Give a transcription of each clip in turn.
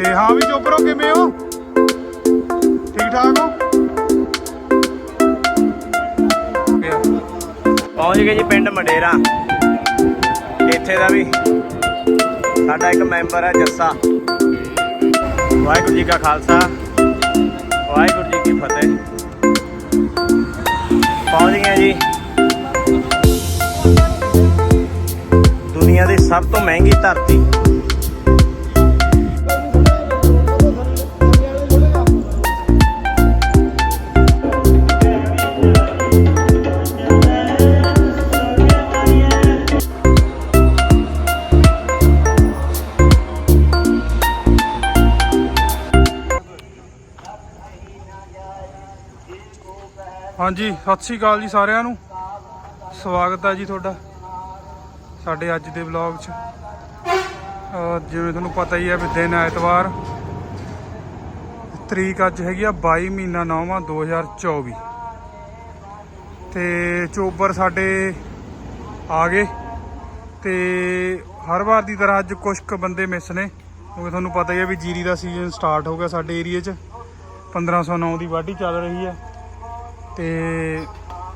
ਤੇ ਹਾਂ ਵੀ ਚੋਪਰੋ ਕਿਵੇਂ ਹੋ? ਠੀਕ ਠਾਕ ਹੋ? ਪਹੁੰਚ ਗਏ ਜੀ ਪਿੰਡ ਮੰਡੇਰਾ। ਇੱਥੇ ਦਾ ਵੀ ਸਾਡਾ ਇੱਕ ਮੈਂਬਰ ਹੈ ਜੱਸਾ। ਵਾਹਿਗੁਰੂ ਜੀ ਕਾ ਖਾਲਸਾ, ਵਾਹਿਗੁਰੂ ਜੀ ਕੀ ਫਤਿਹ। ਪਹੁੰਚ ਗਏ ਜੀ। ਦੁਨੀਆ ਦੀ ਸਭ ਤੋਂ ਮਹਿੰਗੀ ਧਰਤੀ। ਹਾਂਜੀ, ਸਤਿ ਸ੍ਰੀ ਅਕਾਲ ਜੀ ਸਾਰਿਆਂ ਨੂੰ। ਸਵਾਗਤ ਹੈ ਜੀ ਤੁਹਾਡਾ ਸਾਡੇ ਅੱਜ ਦੇ ਵਲੌਗ 'ਚ। ਜਿਵੇਂ ਤੁਹਾਨੂੰ ਪਤਾ ਹੀ ਹੈ ਵੀ ਦਿਨ ਐਤਵਾਰ। ਤਰੀਕ ਅੱਜ ਹੈਗੀ ਆ 22 ਮਹੀਨਾ 9ਵਾਂ 2024 ਤੇ ਚੋਬਰ ਸਾਡੇ ਆ ਗਏ। ਤੇ ਹਰ ਵਾਰ ਦੀ ਤਰ੍ਹਾਂ ਅੱਜ ਕੁਝ ਕੁ ਬੰਦੇ ਮਿਸ ਨੇ। ਕਿਉਂਕਿ ਤੁਹਾਨੂੰ ਪਤਾ ਹੀ ਹੈ ਵੀ ਜੀਰੀ ਦਾ ਸੀਜ਼ਨ ਸਟਾਰਟ ਹੋ ਗਿਆ ਸਾਡੇ ਏਰੀਆ 'ਚ। 1509 ਦੀ ਵਾਢੀ ਚੱਲ ਰਹੀ ਹੈ। ਤੇ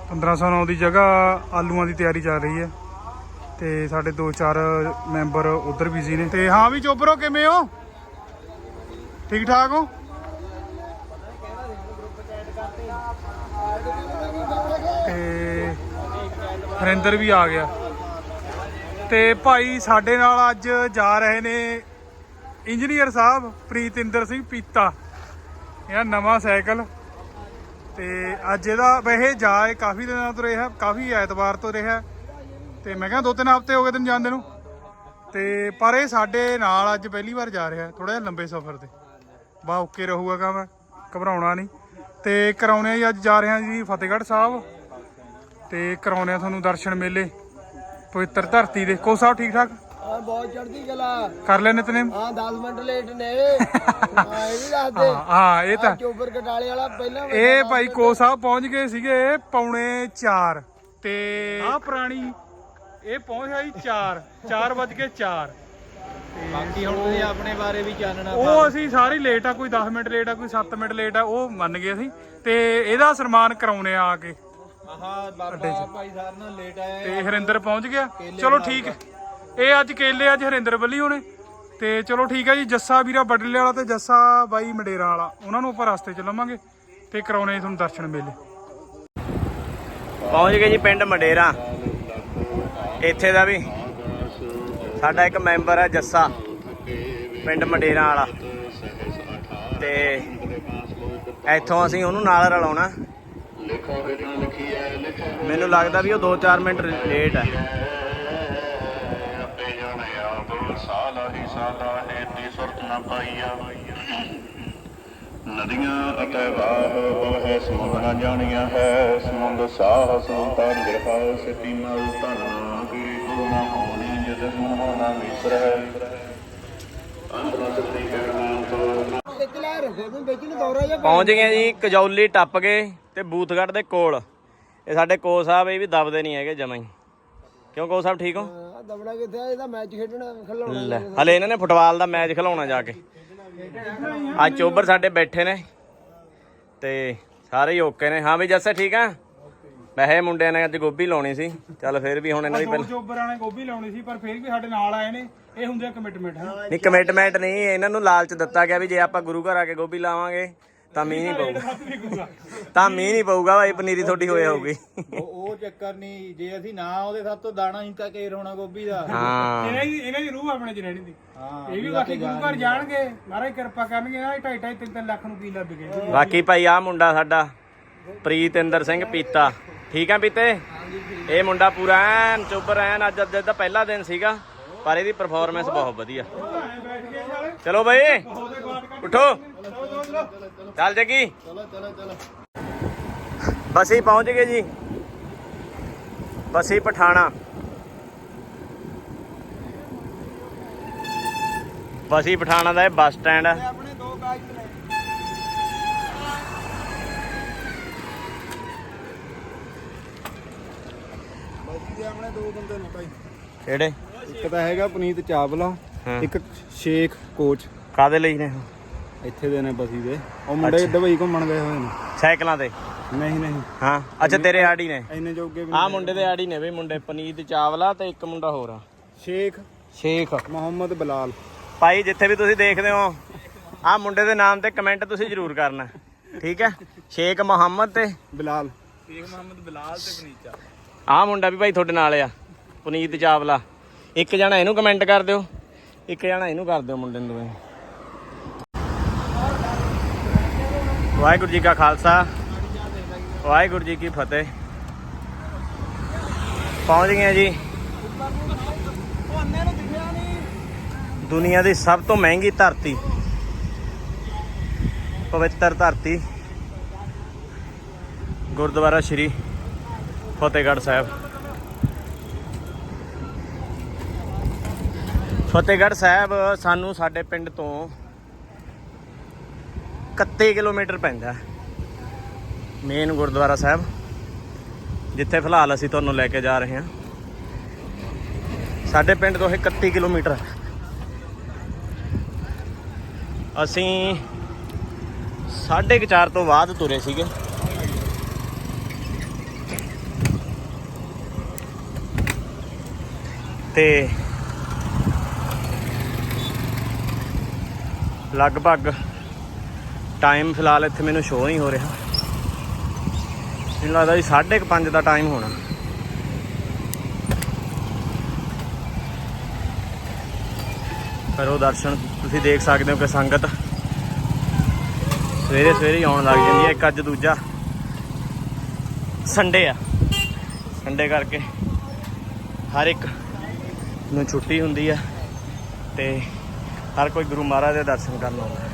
1509 ਦੀ ਜਗ੍ਹਾ ਆਲੂਆਂ ਦੀ ਤਿਆਰੀ ਚੱਲ ਰਹੀ ਹੈ। ਤੇ ਸਾਡੇ ਦੋ ਚਾਰ ਮੈਂਬਰ ਉਧਰ ਬਿਜ਼ੀ ਨੇ। ਤੇ ਹਾਂ ਵੀ ਚੋਬਰੋ ਕਿਵੇਂ ਹੋ? ਠੀਕ ਠਾਕ ਹੋ? ਤੇ ਹਰਿੰਦਰ ਵੀ ਆ ਗਿਆ। ਤੇ ਭਾਈ ਸਾਡੇ ਨਾਲ ਅੱਜ ਜਾ ਰਹੇ ਨੇ ਇੰਜੀਨੀਅਰ ਸਾਹਿਬ ਪ੍ਰੀਤਿੰਦਰ ਸਿੰਘ ਪੀਤਾ। ਇਹ ਨਵਾਂ ਸਾਈਕਲ। ਤੇ ਅੱਜ ਇਹਦਾ ਵੈਸੇ ਜਾ ਇਹ ਕਾਫੀ ਦਿਨਾਂ ਤੋਂ ਰਿਹਾ, ਕਾਫੀ ਐਤਵਾਰ ਤੋਂ ਰਿਹਾ। ਤੇ ਮੈਂ ਕਿਹਾ ਦੋ ਤਿੰਨ ਹਫ਼ਤੇ ਹੋ ਗਏ ਤੈਨੂੰ ਜਾਂਦੇ ਨੂੰ। ਤੇ ਪਰ ਇਹ ਸਾਡੇ ਨਾਲ ਅੱਜ ਪਹਿਲੀ ਵਾਰ ਜਾ ਰਿਹਾ ਥੋੜਾ ਜਿਹਾ ਲੰਬੇ ਸਫ਼ਰ ਤੇ। ਬਾ ਓਕੇ ਰਹੂਗਾ ਕੰਮ, ਘਬਰਾਉਣਾ ਨਹੀਂ। ਤੇ ਕਰਾਉਣੇ ਆ ਜੀ, ਅੱਜ ਜਾ ਰਹੇ ਹਾਂ ਜੀ ਫਤਿਹਗੜ੍ਹ ਸਾਹਿਬ। ਤੇ ਕਰਾਉਣੇ ਆ ਤੁਹਾਨੂੰ ਦਰਸ਼ਨ ਮੇਲੇ, ਪਵਿੱਤਰ ਧਰਤੀ ਦੇ। ਕੋ ਸਾਹਿਬ ਠੀਕ ਠਾਕ? ਹਾਂ ਬਹੁਤ ਚੜਦੀ ਕਲਾ। ਕਰ ਲੈ ਨਿਤਨੇਮ ਹਾਂ 10 ਮਿੰਟ ਲੇਟ ਨੇ। ਹਾਂ ਇਹ ਵੀ ਦੱਸ ਦੇ। ਹਾਂ ਹਾਂ ਇਹ ਤਾਂ ਚੋਬਰ ਕਟਾਲੇ ਵਾਲਾ ਪਹਿਲਾਂ ਇਹ ਭਾਈ ਕੋ ਸਾਹਿਬ ਪਹੁੰਚ ਗਏ ਸੀਗੇ ਪੌਣੇ 4 ਤੇ ਆ ਪੁਰਾਣੀ ਇਹ ਪਹੁੰਚਿਆ ਜੀ 4 4 ਵੱਜ ਕੇ 4 ਬਾਕੀ ਹੁਣ ਤੁਸੀਂ ਆਪਣੇ ਬਾਰੇ ਵੀ ਜਾਣਨਾ ਉਹ ਅਸੀਂ ਸਾਰੇ ਲੇਟ ਆ ਕੋਈ 10 ਮਿੰਟ ਲੇਟ ਆ ਕੋਈ 7 ਮਿੰਟ ਲੇਟ ਆ ਉਹ ਮੰਨ ਗਏ ਅਸੀਂ। ਤੇ ਇਹਦਾ ਸਨਮਾਨ ਕਰਾਉਣੇ ਆ ਆ ਕੇ। ਆਹਾ ਬਾਬਾ ਭਾਈ ਸਾਹਿਬ ਨਾਲ ਲੇਟ ਆਇਆ ਤੇ ਹਰਿੰਦਰ ਪਹੁੰਚ ਗਿਆ। ਚਲੋ ਠੀਕ ਹੈ। ਇਹ ਅੱਜ ਕੇਲੇ ਅੱਜ ਹਰਿੰਦਰ ਬੱਲੀ ਹੋਣੇ। ਤੇ ਚਲੋ ਠੀਕ ਹੈ ਜੀ, ਜੱਸਾ ਵੀਰਾ ਬਡਲੇ ਵਾਲਾ ਤੇ ਜੱਸਾ ਬਾਈ ਮੰਡੇਰਾ ਵਾਲਾ, ਉਹਨਾਂ ਨੂੰ ਆਪਾਂ ਰਸਤੇ ਚ ਲਵਾਂਗੇ ਤੇ ਕਰਾਉਣੇ ਤੁਹਾਨੂੰ ਦਰਸ਼ਨ ਮੇਲੇ। ਪਹੁੰਚ ਗਏ ਜੀ ਪਿੰਡ ਮੰਡੇਰਾ। ਇੱਥੇ ਦਾ ਵੀ ਸਾਡਾ ਇੱਕ ਮੈਂਬਰ ਹੈ ਜੱਸਾ, ਪਿੰਡ ਮੰਡੇਰਾ ਵਾਲਾ। ਤੇ ਇੱਥੋਂ ਅਸੀਂ ਉਹਨੂੰ ਨਾਲ ਰਲਾਉਣਾ। ਮੈਨੂੰ ਲੱਗਦਾ ਵੀ ਉਹ 2-4 ਮਿੰਟ ਲੇਟ ਹੈ ਆਪ ਸਾਲਾ ਹੀ ਸੁਰਤ ਨਾ ਪਾਈਆ ਨਦੀਆਂ ਅਤੇ ਵਾਹ, ਉਹ ਸਮੁੰਦ ਨਾ ਜਾਣੀਆਂ ਹੈ। ਸਮੁੰਦ ਸਾਹ, ਸਮੁੰਦਾ ਨਿਰਭਾ ਸਿੱਤੀ ਮਲ ਧਨ ਕੀ ਕੋ ਨਾ ਹੋਣੀ ਜਦ ਮੋਹ ਨਾ ਮਿਸਰ ਹੈ ਪਹੁੰਚ ਗਏ ਜੀ, ਕਜੌਲੀ ਟੱਪ ਗਏ ਤੇ ਬੂਥਗੜ੍ਹ ਦੇ ਕੋਲ। ਇਹ ਸਾਡੇ ਕੋਚ ਸਾਹਿਬ, ਇਹ ਵੀ ਦਬਦੇ ਨਹੀਂ ਹੈਗੇ ਜਮਾਂ ਹੀ। ਕਿਉਂ ਕੋਚ ਸਾਹਿਬ, ਠੀਕ ਹੋ? ਦਬੜਾ ਕਿੱਥੇ ਆ? ਇਹਦਾ ਮੈਚ ਖੇਡਣਾ ਖਿਲਾਉਣਾ ਲੈ ਹਲੇ ਇਹਨਾਂ ਨੇ ਫੁੱਟਬਾਲ ਦਾ ਮੈਚ ਖਿਲਾਉਣਾ ਜਾ ਕੇ। ਅੱਜ ਚੋਬਰ ਸਾਡੇ ਬੈਠੇ ਨੇ। ਤੇ ਸਾਰੇ ਹੀ ਓਕੇ ਨੇ। ਹਾਂ ਵੀ ਜੱਸੇ ਠੀਕ ਆ? ਵੈਸੇ ਮੁੰਡਿਆਂ ਨੇ ਅੱਜ ਗੋਭੀ ਲਾਉਣੀ ਸੀ। ਚੱਲ ਫਿਰ ਵੀ ਹੁਣ ਇਹਨਾਂ ਦੀ ਪਹਿਲ ਚੋਬਰਾਂ ਨੇ ਗੋਭੀ ਲਾਉਣੀ ਸੀ ਪਰ ਫਿਰ ਵੀ ਸਾਡੇ ਨਾਲ ਆਏ ਨੇ। ਇਹ ਹੁੰਦੇ ਆ ਕਮਿਟਮੈਂਟ ਹੈ ਨਹੀਂ ਕਮਿਟਮੈਂਟ ਨਹੀਂ। ਇਹਨਾਂ ਨੂੰ ਲਾਲਚ ਦਿੱਤਾ ਗਿਆ ਵੀ ਜੇ ਆਪਾਂ ਗੁਰੂ ਘਰ ਆ ਕੇ ਗੋਭੀ ਲਾਵਾਂਗੇ ਤਾਂ ਮੀਂਹ ਨਹੀਂ ਪਊਗਾ। ਤਾਂ ਮੀਂਹ ਨਹੀਂ ਪਊਗਾ ਭਾਈ ਪਨੀਰੀ ਤੁਹਾਡੀ ਹੋਏ ਹੋਊਗੀ। ਉਹ ਉਹ ਚੱਕਰ ਨਹੀਂ ਜੇ ਅਸੀਂ ਨਾ ਉਹਦੇ ਸਭ ਤੋਂ ਦਾਣਾ ਹੀ ਤਾਂ ਕੇਰ ਹੋਣਾ ਗੋਭੀ ਦਾ। ਹਾਂ। ਇਹਨਾਂ ਦੀ ਇਹਨਾਂ ਦੀ ਰੂਹ ਆਪਣੇ ਚ ਰਹਿਣੀ ਦੀ। ਹਾਂ ਇਹ ਵੀ ਬਾਕੀ ਗੁਰੂ ਘਰ ਜਾਣਗੇ। ਮਹਾਰਾਜ ਕਿਰਪਾ ਕਰਨਗੇ। ਆ 2.5 2.5 3 ਲੱਖ ਨੂੰ ਕੀ ਲੱਭ ਗਏ। ਬਾਕੀ ਭਾਈ ਆ ਮੁੰਡਾ ਸਾਡਾ ਪ੍ਰੀਤਿੰਦਰ ਸਿੰਘ ਪੀਤਾ। ਠੀਕ ਆ ਪੀਤੇ? ਇਹ ਮੁੰਡਾ ਪੂਰਾ ਐਨ ਚੁੱਪ ਐਨ ਅੱਜ ਅੱਜ ਦਾ ਪਹਿਲਾ ਦਿਨ ਸੀਗਾ ਪਰ ਇਹਦੀ ਪਰਫਾਰਮੈਂਸ ਬਹੁਤ ਵਧੀਆ। ਚਲੋ। ਬਈ ਉਠੋ। ਚੱਲ ਜੱਗੀ। ਬਸੀ ਪਹੁੰਚ ਗਏ ਜੀ। ਬਸੀ ਪਠਾਣਾ। ਬਸੀ ਪਠਾਣਾ ਦਾ ਇਹ ਬੱਸ ਸਟੈਂਡ ਹੈ ਆਪਣੇ ਦੋ ਕਾਗਜ਼ ਲੈ ਬਾਕੀ ਦੇ ਆਪਣੇ ਦੋ ਬੰਦੇ ਨੇ ਭਾਈ। ਕਿਹੜੇ? ਇੱਕ ਤਾਂ ਹੈਗਾ ਪੁਨੀਤ ਚਾਵਲਾ। ਇੱਕ ਸ਼ੇਖ ਕੋਚ। ਕਾਦੇ ਲਈ ਨੇ ਇੱਥੇ ਦੇ ਨੇ ਬਸੀ ਦੇ। ਉਹ ਮੁੰਡੇ ਦੁਬਈ ਘੁੰਮਣ ਗਏ ਹੋਏ ਨੇ। ਸਾਈਕਲਾਂ ਤੇ? ਨਹੀਂ ਨਹੀਂ। ਹਾਂ ਅੱਛਾ ਤੇਰੇ ਆੜੀ ਨੇ। ਇੰਨੇ ਜੋਗੇ ਵੀ ਆਹ ਮੁੰਡੇ ਦੇ ਆੜੀ ਨੇ ਵੀ ਮੁੰਡੇ ਪਨੀਤ ਚਾਵਲਾ ਤੇ ਇੱਕ ਮੁੰਡਾ ਹੋਰ ਆ। ਸ਼ੇਖ। ਸ਼ੇਖ। ਮੁਹੰਮਦ ਬਲਾਲ। ਭਾਈ ਜਿੱਥੇ ਵੀ ਤੁਸੀਂ ਦੇਖਦੇ ਹੋ ਆਹ ਮੁੰਡੇ ਦੇ ਨਾਮ ਤੇ ਕਮੈਂਟ ਤੁਸੀਂ ਜ਼ਰੂਰ ਕਰਨਾ। ਠੀਕ ਹੈ? ਸ਼ੇਖ ਮੁਹੰਮਦ ਤੇ ਬਲਾਲ। ਆਹ ਮੁੰਡਾ ਵੀ ਭਾਈ ਤੁਹਾਡੇ ਨਾਲ ਆ ਪੁਨੀਤ ਚਾਵਲਾ। ਇੱਕ ਜਣਾ ਇਹਨੂੰ ਕਮੈਂਟ ਕਰ ਦਿਓ ਇੱਕ ਜਣਾ ਇਹਨੂੰ ਕਰ ਦਿਓ ਮੁੰਡੇ ਨੂੰ ਦੋਵੇਂ। ਵਾਹਿਗੁਰੂ ਜੀ ਕਾ ਖਾਲਸਾ, ਵਾਹਿਗੁਰੂ ਜੀ ਕੀ ਫਤਿਹ। ਪਹੁੰਚ ਗਏ ਜੀ। ਦੁਨੀਆ ਦੀ ਸਭ ਤੋਂ ਮਹਿੰਗੀ ਧਰਤੀ, ਪਵਿੱਤਰ ਧਰਤੀ, ਗੁਰਦੁਆਰਾ ਸ਼੍ਰੀ ਫਤਿਹਗੜ੍ਹ ਸਾਹਿਬ। ਫਤਿਹਗੜ੍ਹ ਸਾਹਿਬ ਸਾਨੂੰ ਸਾਡੇ ਪਿੰਡ ਤੋਂ 31 ਕਿਲੋਮੀਟਰ ਪੈਂਦਾ। ਮੇਨ ਗੁਰਦੁਆਰਾ ਸਾਹਿਬ, ਜਿੱਥੇ ਫਿਲਹਾਲ ਅਸੀਂ ਤੁਹਾਨੂੰ ਲੈ ਕੇ ਜਾ ਰਹੇ ਹਾਂ। ਸਾਡੇ ਪਿੰਡ ਤੋਂ ਇਹ 31 ਕਿਲੋਮੀਟਰ। ਹੈ ਅਸੀਂ 4:30 ਤੋਂ ਬਾਅਦ ਤੁਰੇ ਸੀਗੇ। ਤੇ ਲਗਭਗ ਟਾਈਮ ਫਿਲਹਾਲ ਇੱਥੇ ਮੈਨੂੰ ਸ਼ੋ ਨਹੀਂ ਹੋ ਰਿਹਾ। ਮੈਨੂੰ ਲੱਗਦਾ ਵੀ 5:30 ਦਾ ਟਾਈਮ ਹੋਣਾ। ਕਰੋ ਦਰਸ਼ਨ, ਤੁਸੀਂ ਦੇਖ ਸਕਦੇ ਹੋ ਕਿ ਸੰਗਤ ਸਵੇਰੇ ਸਵੇਰੇ ਹੀ ਆਉਣ ਲੱਗ ਜਾਂਦੀ ਹੈ, ਇੱਕ ਅੱਜ ਦੂਜਾ ਸੰਡੇ ਆ। ਸੰਡੇ ਕਰਕੇ ਹਰ ਇੱਕ ਨੂੰ ਛੁੱਟੀ ਹੁੰਦੀ ਆ ਤੇ ਹਰ ਕੋਈ ਗੁਰੂ ਮਹਾਰਾਜ ਦੇ ਦਰਸ਼ਨ ਕਰਨ ਆਉਂਦਾ।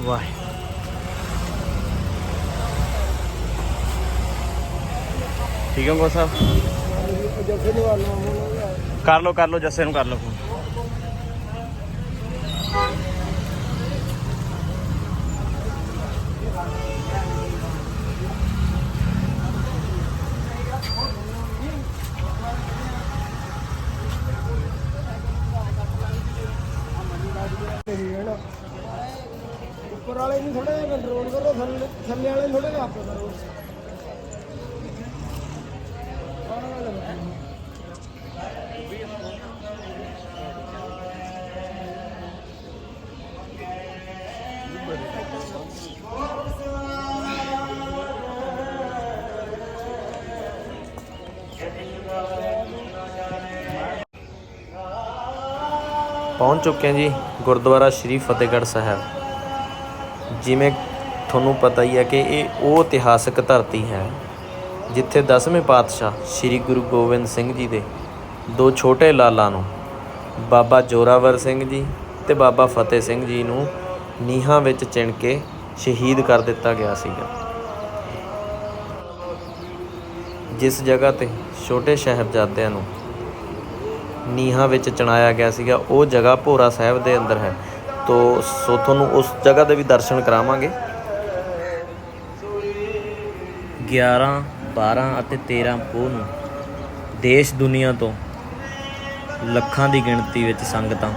ਵਾਹ। ਠੀਕ ਹੈ ਗੋ ਸਾਹਿਬ? ਕਰ ਲਓ ਕਰ ਲਓ ਜੱਸੇ ਨੂੰ ਕਰ ਲਓ ਫੋਨ ਉੱਪਰ ਵਾਲੇ ਨੂੰ ਥੋੜਾ ਜਿਹਾ ਕੰਟਰੋਲ ਕਰੋ ਥੱਲੇ ਥੱਲੇ ਵਾਲੇ ਨੂੰ ਥੋੜਾ ਜਿਹਾ ਆਪੇ ਕਰੋ ਪਹੁੰਚ ਚੁੱਕੇ ਹਾਂ ਜੀ ਗੁਰਦੁਆਰਾ ਸ਼੍ਰੀ ਫਤਿਹਗੜ੍ਹ ਸਾਹਿਬ ਜਿਵੇਂ ਤੁਹਾਨੂੰ ਪਤਾ ਹੀ ਹੈ ਕਿ ਇਹ ਉਹ ਇਤਿਹਾਸਕ ਧਰਤੀ ਹੈ, ਜਿੱਥੇ ਦਸਵੇਂ ਪਾਤਸ਼ਾਹ ਸ਼੍ਰੀ ਗੁਰੂ ਗੋਬਿੰਦ ਸਿੰਘ ਜੀ ਦੇ ਦੋ ਛੋਟੇ ਲਾਲਾਂ ਨੂੰ, ਬਾਬਾ ਜੋਰਾਵਰ ਸਿੰਘ ਜੀ ਤੇ ਬਾਬਾ ਫਤਿਹ ਸਿੰਘ ਜੀ ਨੂੰ ਨੀਹਾਂ ਵਿੱਚ ਚਿਣ ਕੇ ਸ਼ਹੀਦ ਕਰ ਦਿੱਤਾ ਗਿਆ ਸੀਗਾ। ਜਿਸ ਜਗ੍ਹਾ ਤੇ ਛੋਟੇ ਸਾਹਿਬਜ਼ਾਦਿਆਂ ਨੂੰ ਨੀਹਾਂ ਵਿੱਚ ਚਣਾਇਆ ਗਿਆ ਸੀਗਾ, ਉਹ ਜਗ੍ਹਾ ਭੋਰਾ ਸਾਹਿਬ ਦੇ ਅੰਦਰ ਹੈ। ਤੋ, ਸੋ ਤੁਹਾਨੂੰ ਉਸ ਜਗ੍ਹਾ ਦੇ ਵੀ ਦਰਸ਼ਨ ਕਰਾਵਾਂਗੇ। 11 12 ਅਤੇ 13 ਪੋਹ ਨੂੰ ਦੇਸ਼ ਦੁਨੀਆ ਤੋਂ ਲੱਖਾਂ ਦੀ ਗਿਣਤੀ ਵਿੱਚ ਸੰਗਤਾਂ।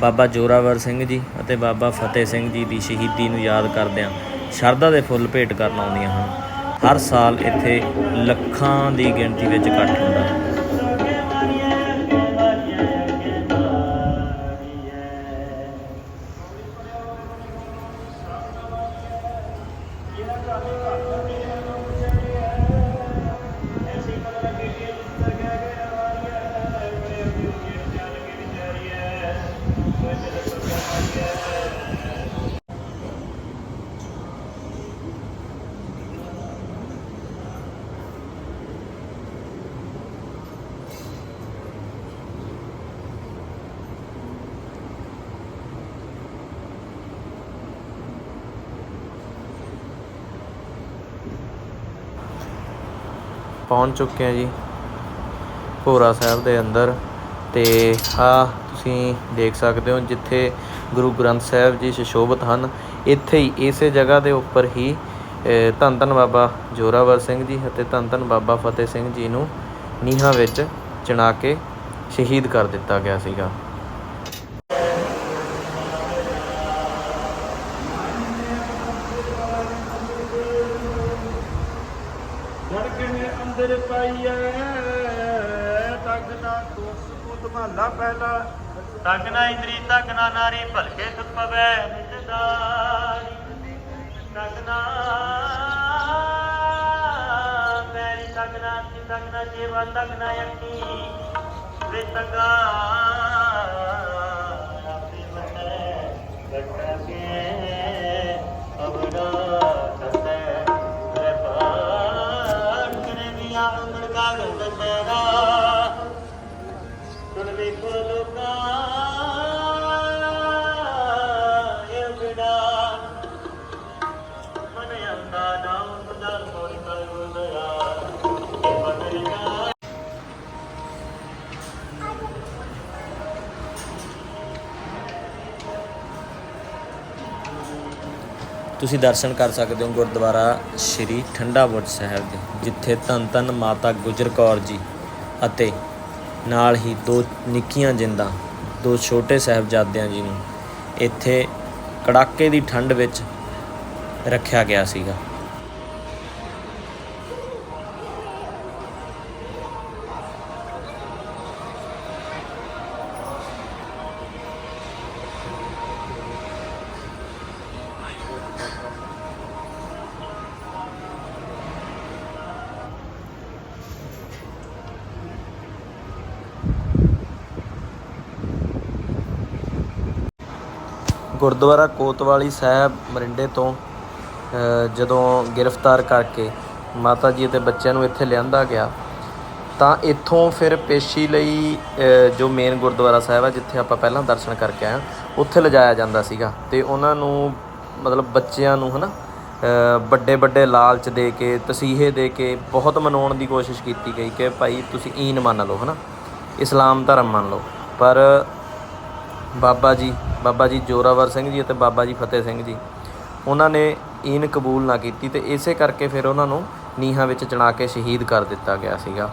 ਬਾਬਾ ਜੋਰਾਵਰ ਸਿੰਘ ਜੀ ਅਤੇ ਬਾਬਾ ਫਤਿਹ ਸਿੰਘ ਜੀ ਦੀ ਸ਼ਹੀਦੀ ਨੂੰ ਯਾਦ ਕਰਦਿਆਂ ਸ਼ਰਧਾ ਦੇ ਫੁੱਲ ਭੇਟ ਕਰਨ ਆਉਂਦੀਆਂ ਹਨ। ਹਰ ਸਾਲ ਇੱਥੇ ਲੱਖਾਂ ਦੀ ਗਿਣਤੀ ਵਿੱਚ ਇਕੱਠ ਹੁੰਦਾ ਹੈ। ਪਹੁੰਚ ਚੁੱਕੇ ਹਾਂ ਜੀ। ਭੋਰਾ ਸਾਹਿਬ ਦੇ ਅੰਦਰ ਤੇ ਆ ਤੁਸੀਂ ਦੇਖ ਸਕਦੇ ਹੋ ਜਿੱਥੇ ਗੁਰੂ ਗ੍ਰੰਥ ਸਾਹਿਬ ਜੀ ਸੁਸ਼ੋਭਿਤ ਹਨ। ਇੱਥੇ ਹੀ ਇਸੇ ਜਗ੍ਹਾ ਦੇ ਉੱਪਰ ਹੀ ਧੰਨ ਧੰਨ ਬਾਬਾ ਜੋਰਾਵਰ ਸਿੰਘ ਜੀ ਅਤੇ ਧੰਨ ਧੰਨ ਬਾਬਾ ਫਤਿਹ ਸਿੰਘ ਜੀ ਨੂੰ ਨੀਹਾਂ ਵਿੱਚ ਚਿਣਾ ਕੇ ਸ਼ਹੀਦ ਕਰ ਦਿੱਤਾ ਗਿਆ ਸੀਗਾ। ਧੜਕਣ ਅੰਦਰ ਪਾਈਐ ਤੱਕਦਾ ਦੋਸ ਪੁੱਤ ਮਹਲਾ ਪਹਿਲਾ। ਤਗਨਾ ਇੰਦਰੀ ਤਗਨਾ ਨਾਰੀ, ਭਲਕੇ ਸੁਖ ਪਵੈ ਨਿਤਦਾਰੀ ਤਗਨਾ ਮੈਰੀ ਤਗਨਾ ਤੀ ਤਗਨਾ ਜੀਵਾ ਤਗਨਾ ਯਕੀ ਵੇ ਤਗਾ ਤੁਸੀਂ ਦਰਸ਼ਨ ਕਰ ਸਕਦੇ ਹੋ ਗੁਰਦੁਆਰਾ ਸ਼੍ਰੀ ਠੰਡਾ ਬੁਰਜ ਸਾਹਿਬ ਦੇ, ਜਿੱਥੇ ਧੰਨ ਧੰਨ ਮਾਤਾ ਗੁਜਰ ਕੌਰ ਜੀ ਅਤੇ ਨਾਲ ਹੀ ਦੋ ਨਿੱਕੀਆਂ ਜਿੰਦਾਂ, ਦੋ ਛੋਟੇ ਸਾਹਿਬਜ਼ਾਦਿਆਂ ਜੀ ਨੂੰ ਇੱਥੇ ਕੜਾਕੇ ਦੀ ਠੰਡ ਵਿੱਚ ਰੱਖਿਆ ਗਿਆ ਸੀਗਾ। ਗੁਰਦੁਆਰਾ ਕੋਤਵਾਲੀ ਸਾਹਿਬ ਮਰਿੰਡੇ ਤੋਂ ਜਦੋਂ ਗ੍ਰਿਫਤਾਰ ਕਰਕੇ ਮਾਤਾ ਜੀ ਅਤੇ ਬੱਚਿਆਂ ਨੂੰ ਇੱਥੇ ਲਿਆਂਦਾ ਗਿਆ, ਤਾਂ ਇੱਥੋਂ ਫਿਰ ਪੇਸ਼ੀ ਲਈ ਜੋ ਮੇਨ ਗੁਰਦੁਆਰਾ ਸਾਹਿਬ ਹੈ ਜਿੱਥੇ ਆਪਾਂ ਪਹਿਲਾਂ ਦਰਸ਼ਨ ਕਰਕੇ ਆਏ ਹਾਂ, ਉੱਥੇ ਲਿਜਾਇਆ ਜਾਂਦਾ ਸੀਗਾ। ਤੇ ਉਹਨਾਂ ਨੂੰ ਮਤਲਬ ਬੱਚਿਆਂ ਨੂੰ, ਹਨਾ ਵੱਡੇ ਵੱਡੇ ਲਾਲਚ ਦੇ ਕੇ, ਤਸੀਹੇ ਦੇ ਕੇ ਬਹੁਤ ਮਨਾਉਣ ਦੀ ਕੋਸ਼ਿਸ਼ ਕੀਤੀ ਗਈ ਕਿ ਭਾਈ ਤੁਸੀਂ ਈਨ ਮੰਨ ਲਓ, ਹਨਾ, ਇਸਲਾਮ ਧਰਮ ਮੰਨ ਲਓ। ਪਰ ਬਾਬਾ ਜੀ ਬਾਬਾ ਜੀ ਜੋਰਾਵਰ ਸਿੰਘ ਜੀ ਅਤੇ ਬਾਬਾ ਜੀ ਫਤਿਹ ਸਿੰਘ ਜੀ। ਉਹਨਾਂ ਨੇ ਈਨ ਕਬੂਲ ਨਾ ਕੀਤੀ ਤੇ ਇਸੇ ਕਰਕੇ ਫਿਰ ਉਹਨਾਂ ਨੂੰ ਨੀਹਾਂ ਵਿੱਚ ਚਣਾ ਕੇ ਸ਼ਹੀਦ ਕਰ ਦਿੱਤਾ ਗਿਆ ਸੀਗਾ।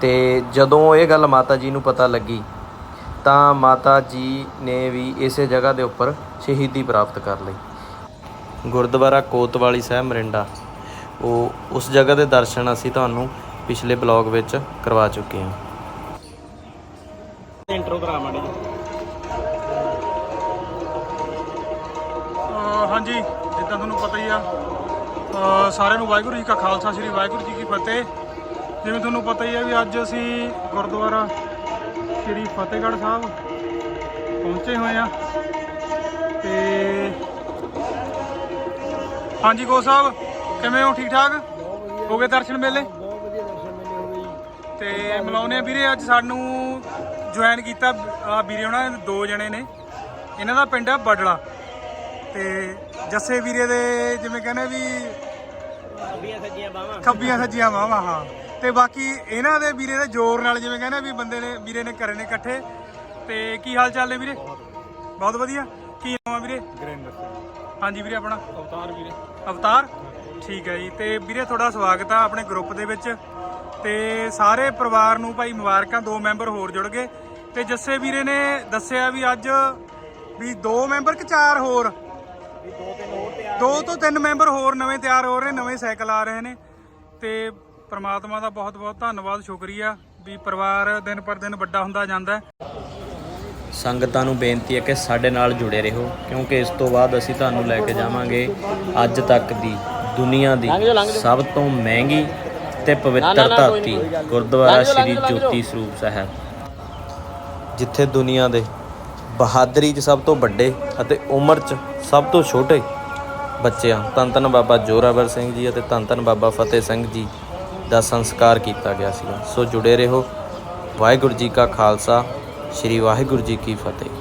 ਤੇ ਜਦੋਂ ਇਹ ਗੱਲ ਮਾਤਾ ਜੀ ਨੂੰ ਪਤਾ ਲੱਗੀ, ਤਾਂ ਮਾਤਾ ਜੀ ਨੇ ਵੀ ਇਸੇ ਜਗ੍ਹਾ ਦੇ ਉੱਪਰ ਸ਼ਹੀਦੀ ਪ੍ਰਾਪਤ ਕਰ ਲਈ। ਗੁਰਦੁਆਰਾ ਕੋਤਵਾਲੀ ਸਾਹਿਬ ਮਰਿੰਡਾ, ਉਹ ਉਸ ਜਗ੍ਹਾ ਦੇ ਦਰਸ਼ਨ ਅਸੀਂ ਤੁਹਾਨੂੰ ਪਿਛਲੇ ਬਲੌਗ ਵਿੱਚ ਕਰਵਾ ਚੁੱਕੇ ਹਾਂ। ਇੰਟਰੋ ਕਰਾ ਮਾੜੀ ਜੀ ਹਾਂਜੀ, ਜਿੱਦਾਂ ਤੁਹਾਨੂੰ ਪਤਾ ਹੀ ਆ ਸਾਰਿਆਂ ਨੂੰ ਵਾਹਿਗੁਰੂ ਜੀ ਕਾ ਖਾਲਸਾ, ਸ੍ਰੀ ਵਾਹਿਗੁਰੂ ਜੀ ਕੀ ਫਤਿਹ। ਜਿਵੇਂ ਤੁਹਾਨੂੰ ਪਤਾ ਹੀ ਆ ਵੀ ਅੱਜ ਅਸੀਂ ਗੁਰਦੁਆਰਾ ਸ੍ਰੀ ਫਤਿਹਗੜ੍ਹ ਸਾਹਿਬ ਪਹੁੰਚੇ ਹੋਏ ਆ। ਤੇ ਹਾਂਜੀ ਗੋ ਸਾਹਿਬ, ਕਿਵੇਂ ਹੋ? ਠੀਕ ਠਾਕ? ਹੋ ਗਏ ਦਰਸ਼ਨ ਮੇਲੇ? ਬਹੁਤ ਵਧੀਆ ਦਰਸ਼ਨ ਮੇਲੇ ਹੋ ਗਏ ਜੀ ਤੇ ਮਿਲਾਉਣੇ ਆ ਵੀਰੇ, ਅੱਜ ਸਾਨੂੰ ਜੁਆਇਨ ਕੀਤਾ ਵੀਰੇ, ਉਹਨਾਂ ਦੇ ਦੋ ਜਣੇ ਨੇ। ਇਹਨਾਂ ਦਾ ਪਿੰਡ ਆ ਬਡਲਾ। ਤੇ ਜੱਸੇ ਵੀਰੇ ਦੇ ਜਿਵੇਂ ਕਹਿੰਦੇ ਵੀ ਖੱਬੀਆਂ ਸੱਜੀਆਂ ਬਾਹਾਂ। ਖੱਬੀਆਂ ਸੱਜੀਆਂ ਵਾਹਾਂ ਹਾਂ। ਤੇ ਬਾਕੀ ਇਹਨਾਂ ਦੇ ਵੀਰੇ ਦੇ ਜ਼ੋਰ ਨਾਲ ਜਿਵੇਂ ਕਹਿੰਦੇ ਵੀ ਬੰਦੇ ਨੇ ਵੀਰੇ ਨੇ ਕਰੇ ਨੇ ਇਕੱਠੇ। ਤੇ ਕੀ ਹਾਲ ਚਾਲ ਨੇ ਵੀਰੇ? ਬਹੁਤ ਵਧੀਆ। ਕੀ ਨਾਮ ਆ ਵੀਰੇ? ਗੁਰਿੰਦਰ ਸਿੰਘ। ਹਾਂਜੀ ਵੀਰੇ ਆਪਣਾ? ਅਵਤਾਰ ਵੀਰੇ। ਅਵਤਾਰ? ਠੀਕ ਹੈ ਜੀ। ਤੇ ਵੀਰੇ ਤੁਹਾਡਾ ਸਵਾਗਤ ਆ ਆਪਣੇ ਗਰੁੱਪ ਦੇ ਵਿੱਚ। ਤੇ ਸਾਰੇ ਪਰਿਵਾਰ ਨੂੰ ਭਾਈ ਮੁਬਾਰਕਾਂ ਦੋ ਮੈਂਬਰ ਹੋਰ ਜੁੜ ਗਏ। ਤੇ ਜੱਸੇ ਵੀਰੇ ਨੇ ਦੱਸਿਆ ਵੀ ਅੱਜ ਵੀ ਦੋ ਮੈਂਬਰ ਕਿ ਚਾਰ ਹੋਰ? ਦੋ ਤੋਂ ਤਿੰਨ ਮੈਂਬਰ ਹੋਰ ਨਵੇਂ ਤਿਆਰ ਹੋ ਰਹੇ ਨੇ ਨਵੇਂ ਸਾਈਕਲ ਆ ਰਹੇ ਨੇ। ਤੇ ਪ੍ਰਮਾਤਮਾ ਦਾ ਬਹੁਤ ਬਹੁਤ ਧੰਨਵਾਦ ਸ਼ੁਕਰੀਆ ਵੀ ਪਰਿਵਾਰ ਦਿਨ ਪਰ ਦਿਨ ਵੱਡਾ ਹੁੰਦਾ ਜਾਂਦਾ ਹੈ। ਸੰਗਤਾਂ ਨੂੰ ਬੇਨਤੀ ਹੈ ਕਿ ਸਾਡੇ ਨਾਲ ਜੁੜੇ ਰਹੋ ਕਿਉਂਕਿ ਇਸ ਤੋਂ ਬਾਅਦ ਅਸੀਂ ਤੁਹਾਨੂੰ ਲੈ ਕੇ ਜਾਵਾਂਗੇ ਅੱਜ ਤੱਕ ਦੀ ਦੁਨੀਆ ਦੀ ਸਭ ਤੋਂ ਮਹਿੰਗੀ ਤੇ ਪਵਿੱਤਰ ਧਰਤੀ ਗੁਰਦੁਆਰਾ ਸ੍ਰੀ ਜੋਤੀ ਸਰੂਪ ਸਾਹਿਬ ਜਿੱਥੇ ਦੁਨੀਆ ਦੇ ਬਹਾਦਰੀ 'ਚ ਸਭ ਤੋਂ ਵੱਡੇ ਅਤੇ ਉਮਰ 'ਚ ਸਭ ਤੋਂ ਛੋਟੇ ਬੱਚਿਆਂ ਧੰਨ ਧੰਨ ਬਾਬਾ ਜੋਰਾਵਰ ਸਿੰਘ ਜੀ ਅਤੇ ਧੰਨ ਧੰਨ ਬਾਬਾ ਫਤਿਹ ਸਿੰਘ ਜੀ ਦਾ ਸੰਸਕਾਰ ਕੀਤਾ ਗਿਆ ਸੀਗਾ। ਸੋ ਜੁੜੇ ਰਹੋ। ਵਾਹਿਗੁਰੂ ਜੀ ਕਾ ਖਾਲਸਾ, ਸ੍ਰੀ ਵਾਹਿਗੁਰੂ ਜੀ ਕੀ ਫਤਿਹ।